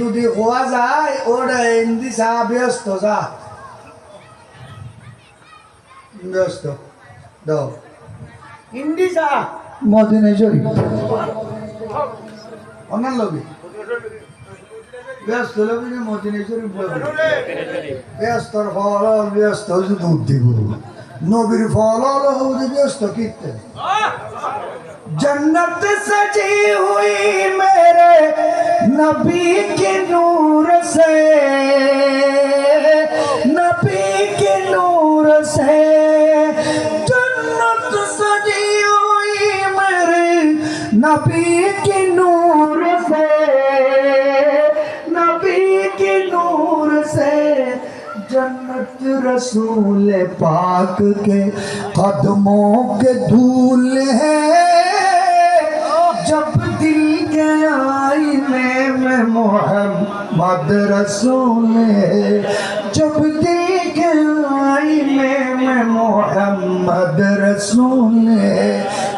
যদি হওয়া যায় ওটা হিন্দি চা ব্যস্ত যা। ব্যস্ত। দাও হিন্দি চা। মদিনে শরীফ অনার লবি ব্যস্ত লবি না মদিনে শরীফ লবি ব্যস্তর ফল ব্যস্ত হচ্ছে দুধ দিব। নবীর ফল হল ব্যস্ত কীর্তন جنت سجی ہوئی میرے نبی کی نور سے، نبی کی نور سے۔ جنت سجی ہوئی میرے نبی کی نور سے، نبی کی نور سے۔ جنت رسول پاک کے قدموں کے دھول ہے محمد رسول جب دل گئی میں محمد رسول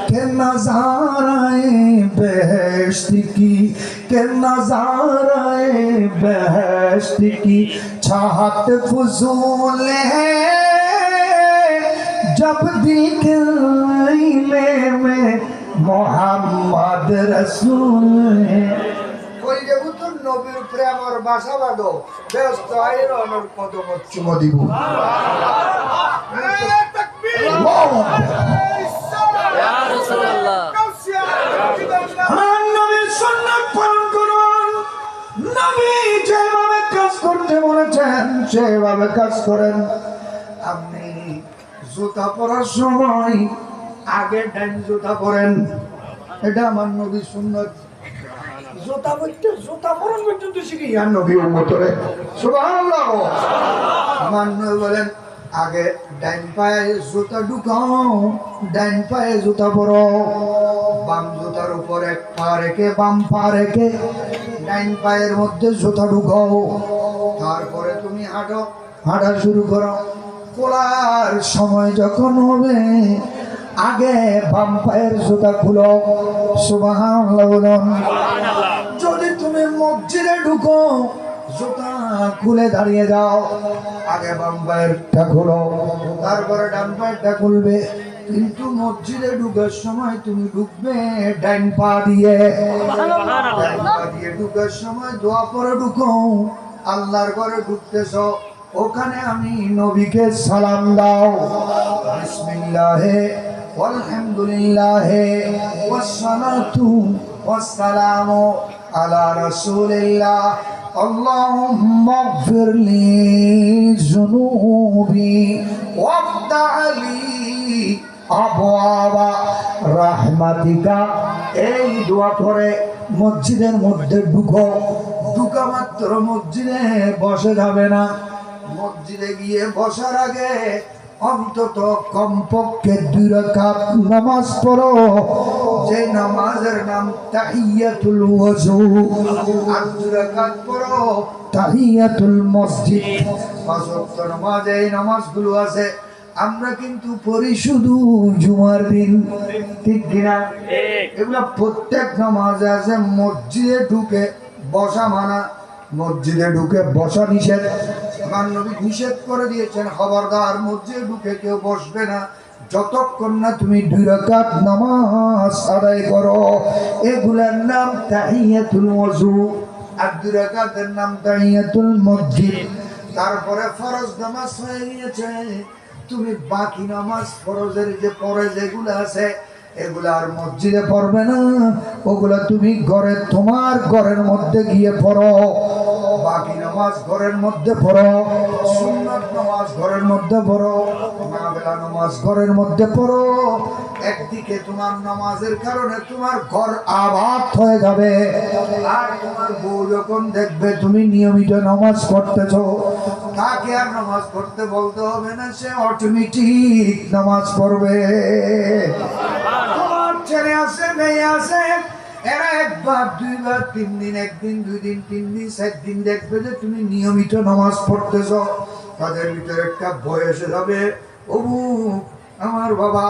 کہ نظارائیں بہشت کی کہ نظارائیں بہشت کی چھات فضول ہے جب دل میں میں محمد رسول নবীর উপরে আমার বাসা বাঁধো। ব্যস্ত আইরনের কদম দিব। সেভাবে কাজ করেন। আপনি জুতা পরার সময় আগে ডাইন জুতা পরেন। এটা আমার নবী সুন্নত জুতা পরতে, জুতা পরন পর্যন্ত শিখি আর নবী উম্মতরে। সুবহানাল্লাহ। আমার বলেন, আগে ডাইন পায়ে জুতা ঢুকাও, ডাইন পায়ে জুতা পরো। বাম জুতার উপর এক পা রেখে, বাম পা রেখে ডাইন পায়ের মধ্যে জুতা ঢুকাও। তারপরে তুমি হাঁটো, হাঁটা শুরু করো। খোলার সময় যখন হবে, আগে বাম পায়ের জুতা খুলো। তুমি মসজিদে ঢুকো, জুতা খুলে দাঁড়িয়ে যাও। আগে বাম পায়েরটা খুলো, তারপরে ডান পায়েরটা খুলবে। কিন্তু মসজিদে ঢুকার সময় তুমি ঢুকবে, ডাইন পা দিয়ে। ডাইন পা দিয়ে ঢুকার সময় দোয়া পরে ঢুকো, আল্লাহর ঘরে ঢুকতেছ। ওখানে আমি নবীকে সালাম দাও। বিসমিল্লাহে আলহামদুলিল্লাহে ওয়াসসালাতু ওয়াসসালামু। আলা রাসূলিল্লাহ اللهم اغفر لي ذنوبي وافتح لي أبواب رحمتك এই দোয়া করে মসজিদের মধ্যে ঢুকো ঢুকা মাত্র মসজিদে বসে যাবে না মসজিদে গিয়ে বসার আগে অন্তত কমপক্ষে দুই রাকাত নামাজ পড়ো। যে নামাজের নাম তাহিয়াতুল ওযু আর দুই রাকাত পড়ো তাহিয়াতুল মসজিদ। পাঁচ ওয়াক্ত নামাজ এই নামাজগুলো আছে। আমরা কিন্তু পড়ি শুধু জুমার দিন। ঠিক কিনা? এগুলা প্রত্যেক নামাজে আছে মসজিদে ঢুকে বসা মানা। মসজিদে ঢুকে বসা নিষেধ। আমার নবী নিষেধ করে দিয়েছেন, খবরদার মসজিদে ঢুকে কেউ বসবে না। যতক্ষণ না তুমি দুই রাকাত নামাজ আদায় করো, এগুলার নাম তাহিয়াতুল ওযু। আর দুই রাকাতের নাম তাহিয়াতুল মসজিদ। তারপরে ফরজ নামাজ হয়ে গিয়েছে। তুমি বাকি নামাজ ফরজের যে পরে যেগুলো আছে এগুলা আর মসজিদে পড়বে না। ওগুলা তুমি ঘরে, তোমার ঘরের মধ্যে গিয়ে পড়ো। বাকি নামাজ ঘরের মধ্যে পড়ো, সুন্নাত নামাজ ঘরের মধ্যে পড়ো নাবেলা নামাজ ঘরের মধ্যে পড়ো। একদিকে তোমার নামাজের কারণে তোমার ঘর আবাদ হয়ে যাবে। আর তোমার বউ যখন দেখবে তুমি নিয়মিত নামাজ পড়তেছ, তাকে আর নামাজ পড়তে বলতে হবে না, সে অটোমেটিক নামাজ পড়বে। একবার, দুইবার তিন দিন একদিন দুই দিন তিন দিন চার দিন দেখবে যে তুমি নিয়মিত নামাজ পড়তেছ। তাদের ভিতরে একটা বয়স যাবে, অবু, আমার বাবা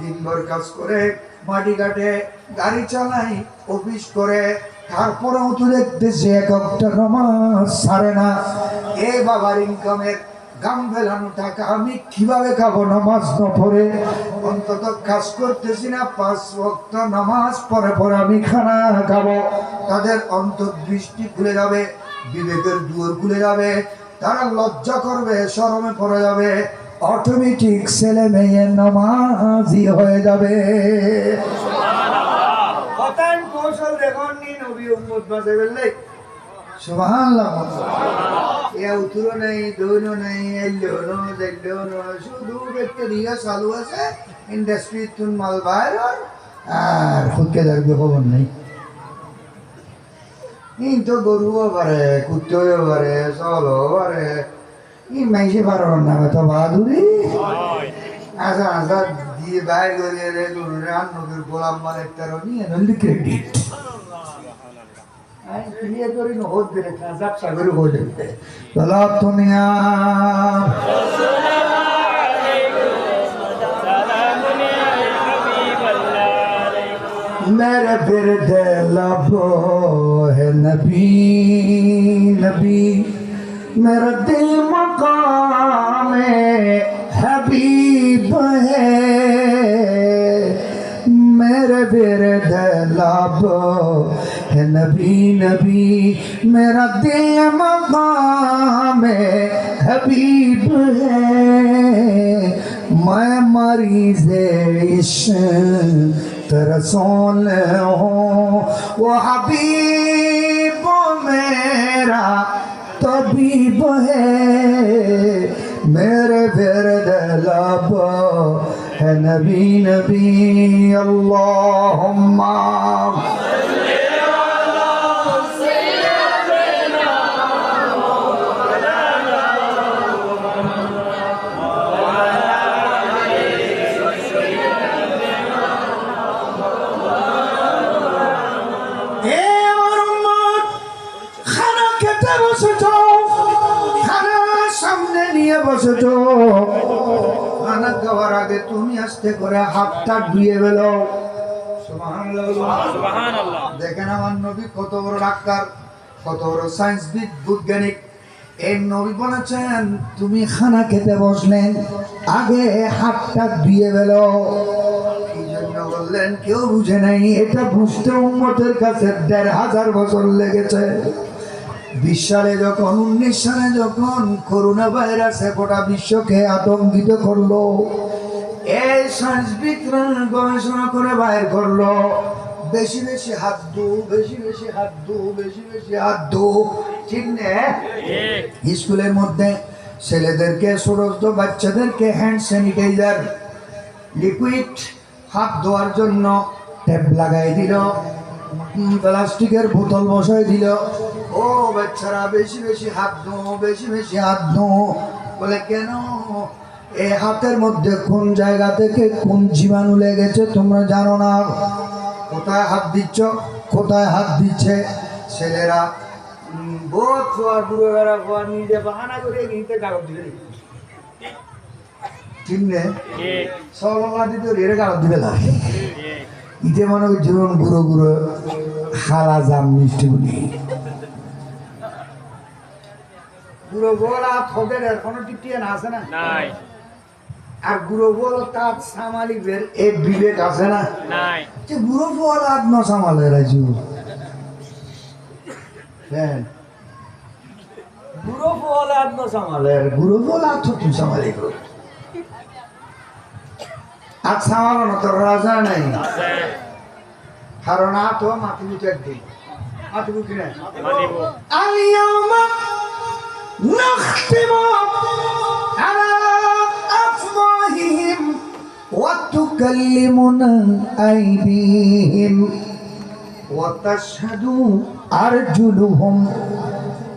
দিনভর কাজ করে মাটি কাটে গাড়ি চালাই অফিস করে, তারপরেও তো দেখতেছি এক একটা নমাজ সারে না। এ বাবার ইনকামের গাম ফেলানো টাকা আমি কীভাবে খাব? নামাজ না পড়ে অন্তত কাজ করতেছি না পাঁচ ওয়াক্ত নামাজ পরে পরে আমি খানা খাব। তাদের অন্তর্দৃষ্টি খুলে যাবে বিবেকের দুয়ার খুলে যাবে তারা লজ্জা করবে শরমে পড়ে যাবে। অটোমেটিক ছেলে মেয়ে নামাজি হয়ে যাবে। কৌশল দেখুন সুবহানাল্লাহ। এ উতুরো নাই দৌনো নাই এল্লো নো দেখল নো শুধু দেখতে দিয়া চালু আছে ইন্ডাস্ট্রি তুন মাল বাইর আর খুদকে দেখবে খবর নেই ই তো গরুও পারে কুত্তও পারে চলও পারে ই মাইসে পারো না তো বাহাদুরি আচ্ছা আচ্ছা দিয়ে বাইর করে রে গরুরে আন্নকের গোলাম মানে তারও নিয়ে ক্রেডিট دنیا میرے پھر دل ہے نبی نبی میرا دل مقام حبیب ہے میرے پھر دل ہے نبی نبی، میرا دل مقام ہے، حبیب ہے۔ میں مریض عشق رسول ہوں۔ وہ حبیب میرا طبیب ہے۔ میرے ورد لب ہے نبی نبی، اللہم বসেছ খানা খাওয়ার আগে তুমি আস্তে করে হাতটা ধুয়ে বেল দেখেন আমার নবী কত বড় ডাক্তার কত বড় সায়েন্সবিদ বৈজ্ঞানিক। এই নবী বলেছেন তুমি খানা খেতে বসলেন আগে হাতটা ধুয়ে বেল জন্য বললেন কেউ বুঝে নাই এটা বুঝতে উন্মতের কাছে দেড় হাজার বছর লেগেছে। বিশ সালে যখন উনিশ সালে যখন করোনা ভাইরাসে গোটা বিশ্বকে আতঙ্কিত করল এই সায়েন্সবিদরা গবেষণা করে বাইর করল। বেশি বেশি হাত দু, বেশি বেশি হাত দু, বেশি বেশি হাত দু, ঠিক না? স্কুলের মধ্যে ছেলেদেরকে ছোট বাচ্চাদেরকে হ্যান্ড স্যানিটাইজার লিকুইড হাত ধোয়ার জন্য ট্যাপ লাগাই দিল প্লাস্টিকের বোতল বসাই দিল। ও বাচ্চারা বেশি বেশি হাত ধো বেশি বেশি হাত ধো। বলে কেন? এই হাতের মধ্যে কোন জায়গা থেকে কোন জীবাণু লেগেছে তোমরা জানো না? কোথায় হাত দিচ্ছ? কোথায় হাত দিচ্ছে? ছেলেরা বুড়ো বেড়া খোয়া নিজে বাহানা করে নিতে কাগজ দিবে ইতে মনে জীবন গুঁড়ো গুঁড়ো খালা জাম মিষ্টি বলি গুঁড়ো বল আর থদের আছে না? নাই। আর গুঁড়ো বল তার সামালিকের এ বিবেক আছে না? নাই। যে গুঁড়ো বল আর ন সামালে রাজু হ্যাঁ গুঁড়ো বল আর ন সামালে গুঁড়ো বল আর তো তুই সামালি আর সামালো না তোর রাজা নাই? কারণ আ তো বুঝি وتكلمنا أيديهم وتشهد أرجلهم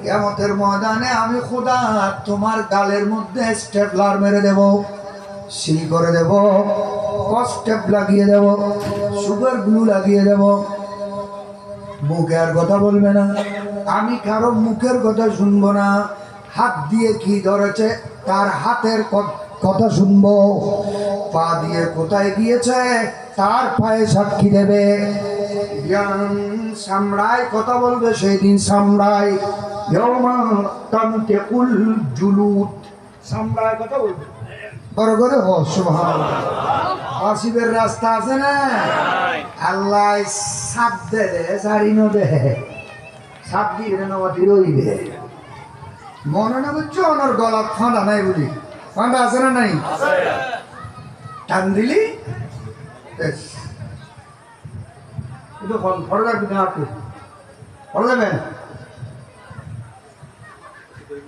কেমতের ময়দানে আমি খোদা তোমার গালের মধ্যে স্টেপলার মেরে দেব সিল করে দেব কস্টেপ লাগিয়ে দেব সুগার গ্লু লাগিয়ে দেব মুখে আর কথা বলবে না আমি কারো মুখের কথা শুনবো না হাত দিয়ে কি ধরেছে? তার হাতের কথা শুনব। পা দিয়ে কোথায় গিয়েছে? তার পায়ে সাক্ষী দেবে। সামরাই কথা বলবে সেই দিন সামরাই ইয়মা তামতেকুল সামরাই কথা বলবে। বড় করে হ আসিবের রাস্তা আছে না? আল্লাহ সাপ দে দে সারি ন দে সাপ দিয়ে নবাতি রইবে। মনে না বুঝছ? ওনার গলা ফাঁদা নাই বুঝি। ফাঁদা আছে না নাই? টান দিলি? বেশ। কিন্তু ফটো রাখবি না আপনি ঘরে দেবেন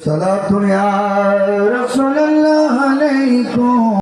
সালাতুন ইয়া রাসূলুল্লাহ আলাইকুম।